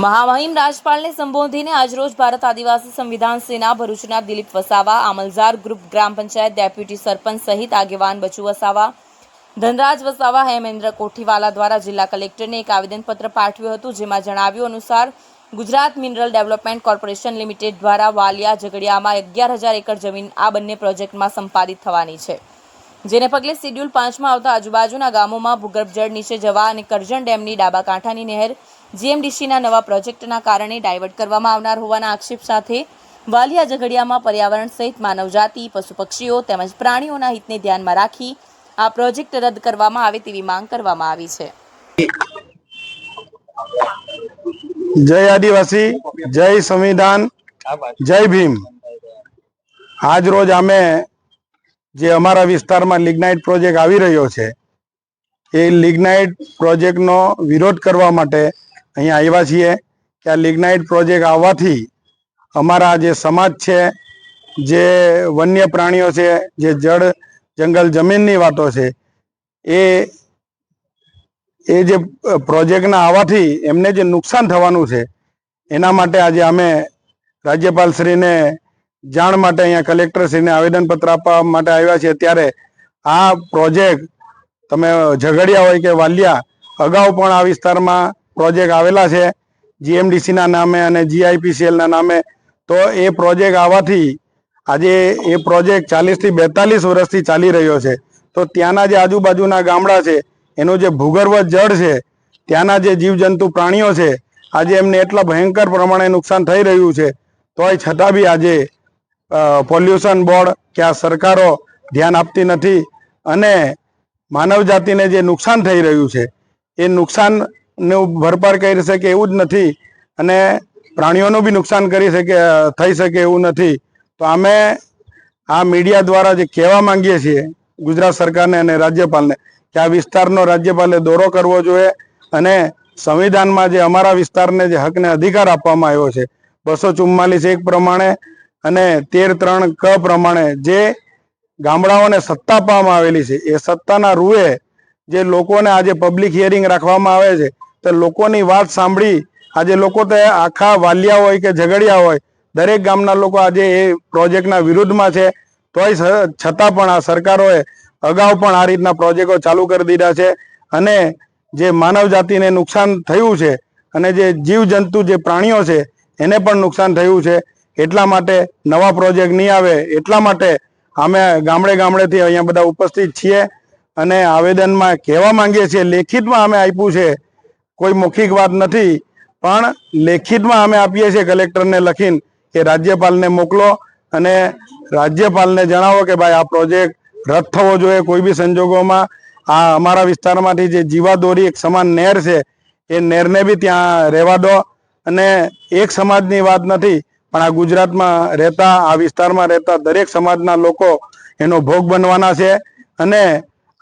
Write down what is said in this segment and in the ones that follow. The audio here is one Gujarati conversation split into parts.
મહામહિમ રાજપાલને સંબોધીને આજરોજ ભારત આદિવાસી સંવિધાન સેના ભરૂચના દિલીપ વસાવા, આમલઝાર ગ્રુપ ગ્રામ પંચાયત ડેપ્યુટી સરપંચ સહિત આગેવાન બચુ વસાવા, ધનરાજ વસાવા, હેમેન્દ્ર કોઠીવાલા દ્વારા જિલ્લા કલેક્ટરને એક આવેદનપત્ર પાઠવ્યું હતું, જેમાં જણાવ્યું અનુસાર Gujarat Mineral Development Corporation Limited દ્વારા વાલિયા ઝઘડિયામાં અગિયાર હજાર એકર જમીન આ બંને પ્રોજેક્ટમાં સંપાદિત થવાની છે. જેને પગલે શિડ્યુલ પાંચમાં આવતા આજુબાજુના ગામોમાં ભૂગર્ભ જળ નીચે જવા અને કરજણ ડેમની ડાબા કાંઠાની નહેર જીએમડીસીના નવા પ્રોજેક્ટના કારણે ડાયવર્ટ કરવામાં આવનાર હોવાના આક્ષેપ સાથે વાલિયા ઝઘડિયામાં પર્યાવરણ સહિત માનવજાતિ પશુ પક્ષીઓ તેમજ પ્રાણીઓના હિતને ધ્યાનમાં રાખી આ પ્રોજેક્ટ રદ કરવામાં આવે તેવી માંગ કરવામાં આવી છે. જય આદિવાસી, જય સંવિધાન, જય ભીમ. આજ રોજ અમે જે અમારા વિસ્તારમાં લિગ્નાઇટ પ્રોજેક્ટ આવી રહ્યો છે, એ લિગ્નાઇટ પ્રોજેક્ટનો વિરોધ કરવા માટે અહીંયા આવ્યા છીએ કે આ લિગ્નાઇટ પ્રોજેક્ટ આવવાથી અમારા જે સમાજ છે, જે વન્ય પ્રાણીઓ છે, જે જળ જંગલ જમીનની વાતો છે, એ એ જે પ્રોજેક્ટના આવવાથી એમને જે નુકસાન થવાનું છે, એના માટે આજે અમે રાજ્યપાલશ્રીને જાણ માટે અહીંયા કલેક્ટરશ્રીને આવેદનપત્ર આપવા માટે આવ્યા છે ત્યારે આ પ્રોજેક્ટ તમે ઝઘડિયા હોય કે વાલિયા, અગાઉ પણ આ વિસ્તારમાં પ્રોજેક્ટ આવેલા છે, જીએમડીસીના નામે અને જીઆઈપીસીએલના નામે. તો એ પ્રોજેક્ટ આવવાથી આજે એ પ્રોજેક્ટ ચાલીસથી બેતાલીસ વર્ષથી ચાલી રહ્યો છે. તો ત્યાંના જે આજુબાજુના ગામડા છે, એનું જે ભૂગર્ભ જળ છે, ત્યાંના જે જીવજંતુ પ્રાણીઓ છે, આજે એમને એટલા ભયંકર પ્રમાણે નુકસાન થઈ રહ્યું છે. તોય છતાં બી આજે પોલ્યુશન બોર્ડ કે આ સરકારો ધ્યાન આપતી નથી અને માનવ જાતિને જે નુકસાન થઈ રહ્યું છે, એ નુકસાનનું ભરપાર કરી શકે એવું જ નથી અને પ્રાણીઓનું બી નુકસાન કરી શકે થઈ શકે એવું નથી. તો અમે આ મીડિયા દ્વારા જે કહેવા માંગીએ છીએ ગુજરાત સરકારને અને રાજ્યપાલને કે આ વિસ્તારનો રાજ્યપાલે દોરો કરવો જોઈએ અને સંવિધાનમાં જે અમારા વિસ્તારને જે હકને અધિકાર આપવામાં આવ્યો છે, બસો ચુમ્માલીસ એક પ્રમાણે અને તેર ત્રણ ક પ્રમાણે જે ગામડાઓને સત્તા આપવામાં આવેલી છે, એ સત્તાના રૂએ જે લોકોને આજે પબ્લિક હિયરિંગ રાખવામાં આવે છે તો લોકોની વાત સાંભળી, આજે લોકો તો આખા વાલિયા હોય કે ઝઘડિયા હોય, દરેક ગામના લોકો આજે એ પ્રોજેક્ટના વિરુદ્ધમાં છે. તોય છતાં પણ આ સરકારોએ અગાઉ પણ આ રીતના પ્રોજેક્ટો ચાલુ કરી દીધા છે અને જે માનવ જાતિને નુકસાન થયું છે અને જે જીવજંતુ, જે પ્રાણીઓ છે, એને પણ નુકસાન થયું છે. એટલા માટે નવા પ્રોજેક્ટ નહીં આવે, એટલા માટે અમે ગામડે ગામડેથી અહીંયા બધા ઉપસ્થિત છીએ અને આવેદનમાં કહેવા માંગીએ છીએ, લેખિતમાં અમે આપ્યું છે કોઈ મૌખિક વાત નથી, પણ લેખિતમાં અમે આપીએ છીએ કલેક્ટરને લખીને કે રાજ્યપાલને મોકલો અને રાજ્યપાલને જણાવો કે ભાઈ આ પ્રોજેક્ટ રદ થવો જોઈએ કોઈ બી સંજોગોમાં. આ અમારા વિસ્તારમાંથી જે જીવાદોરી એક સમાન નહેર છે, એ નહેરને બી ત્યાં રહેવા દો. અને એક સમાજની વાત નથી, પણ આ ગુજરાતમાં રહેતા, આ વિસ્તારમાં રહેતા દરેક સમાજના લોકો એનો ભોગ બનવાના છે. અને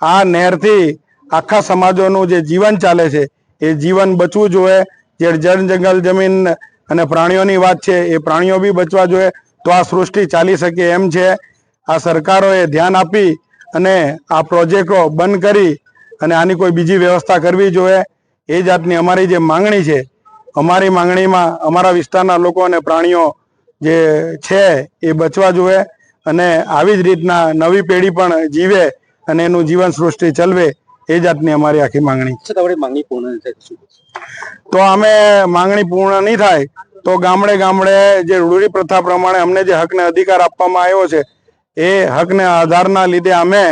આ નહેરથી આખા સમાજોનું જે જીવન ચાલે છે એ જીવન બચવું જોઈએ. જે જળ જંગલ જમીન અને પ્રાણીઓની વાત છે, એ પ્રાણીઓ બી બચવા જોઈએ. તો આ સૃષ્ટિ ચાલી શકે એમ છે. આ સરકારોએ ધ્યાન આપી અને આ પ્રોજેક્ટો બંધ કરી અને આની કોઈ બીજી વ્યવસ્થા કરવી જોઈએ. એ જાતની અમારી જે માંગણી છે, અમારી માંગણીમાં અમારા વિસ્તારના લોકો અને પ્રાણીઓ જે છે, એ બચવા જોઈએ અને આવી જ રીતના નવી પેઢી પણ જીવે અને એનું જીવન સૃષ્ટિ ચલવે. એ જાતની અમારી આખી માંગણી. છે તમારી માંગણી પૂર્ણ તો અમે માંગણી પૂર્ણ નહીં થાય તો ગામડે ગામડે જે રૂઢી પ્રથા પ્રમાણે અમને જે હકને અધિકાર આપવામાં આવ્યો છે એ હકને આધારના લીધે અમે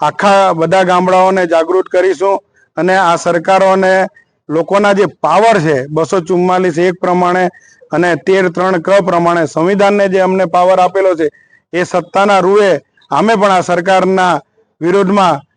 આખા બધા ગામડાઓને જાગૃત કરીશું અને આ સરકારોને લોકોના જે પાવર છે બસો ચુમ્માલીસ એક પ્રમાણે અને તેર ત્રણ ક પ્રમાણે સંવિધાનને જે અમને પાવર આપેલો છે એ સત્તાના રૂએ અમે પણ આ સરકારના વિરોધમાં